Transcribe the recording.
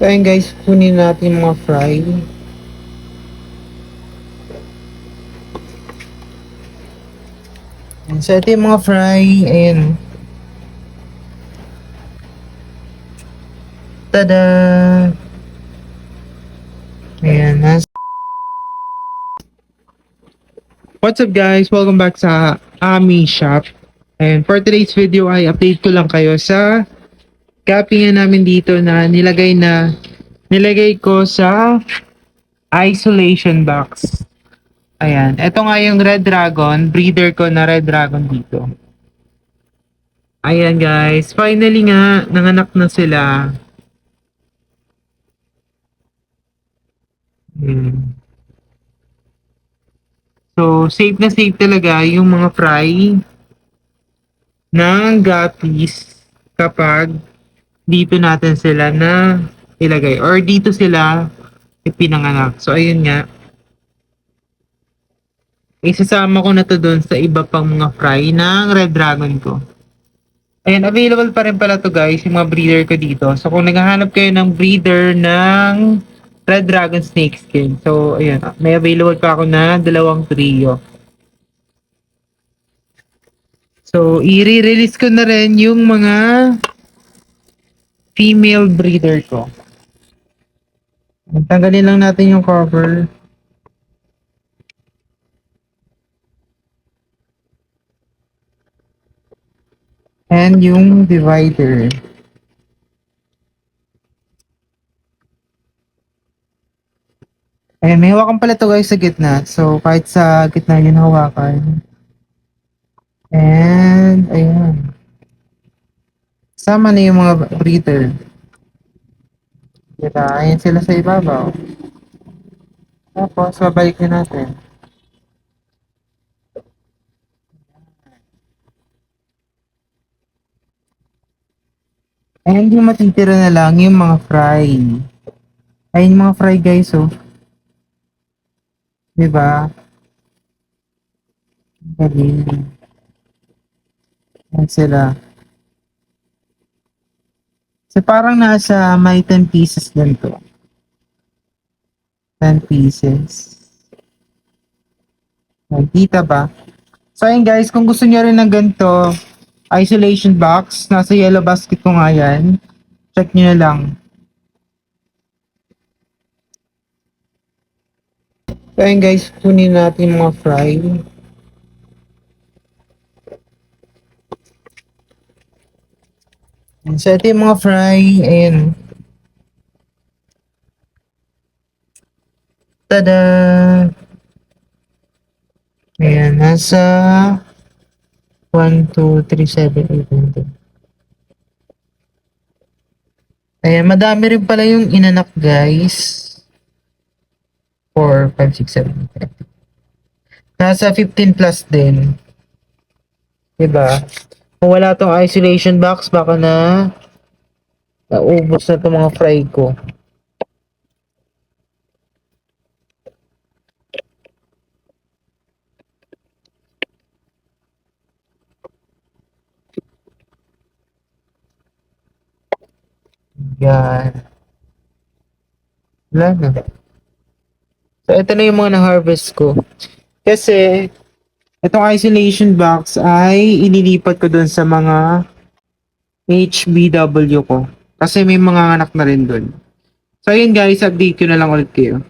So ayun guys, kunin natin mga fry. Ayan, So ito yung mga fry. Ayan. Tada! Ayan. Nas What's up guys? Welcome back sa Ami Shop. And for today's video ay update ko lang kayo sa copy nga namin dito na nilagay na nilagay ko sa isolation box. Ayan. Ito nga yung Red Dragon. Breeder ko na Red Dragon dito. Ayan guys. Finally nga, nanganak na sila. Hmm. So, safe na safe talaga yung mga fry ng guppies kapag dito natin sila na ilagay or dito sila ipinanganak. So, ayun nga. Isasama ko na to doon sa iba pang mga fry ng Red Dragon ko. Ayan, available pa rin pala to guys, yung mga breeder ko dito. So, kung naghahanap kayo ng breeder ng Red Dragon Snake Skin. So, ayan. May available pa ako na dalawang trio. So, i-release ko na rin yung mga female breeder ko. Tanggalin lang natin yung cover. And yung divider. Ayan, may hawakan pala to guys sa gitna. So, kahit sa gitna yun hawakan. And, ayan. Sama na yung mga breeder. Diba? Ayan sila sa ibabaw. Tapos, babalik na natin. And yung matitira na lang yung mga fry. Ayun yung mga fry guys, oh. Diba? Galing. Yan sila. So parang nasa may 10 pieces din to. 10 pieces. Nakikita ba? So ayun guys, kung gusto niyo rin ng ganito, isolation box, nasa yellow basket ko nga yan. Check niyo na lang. So ayun guys, kunin natin mga fry. So ito yung mga fry, ayan. Tada! Ayan, nasa 1, 2, 3, 7, 8, 9, 10. Ayan, madami rin pala yung inanak guys. 4, 5, 6, 7, 8. Nasa 15 plus din. Diba? Kung wala tong isolation box, baka na naubos na tong mga fry ko. Yan. Wala na. So, ito na yung mga na-harvest ko. Kasi, itong isolation box ay inilipat ko dun sa mga HBW ko. Kasi may mga anak na rin dun. So, ayun guys, update ko na lang ulit kayo.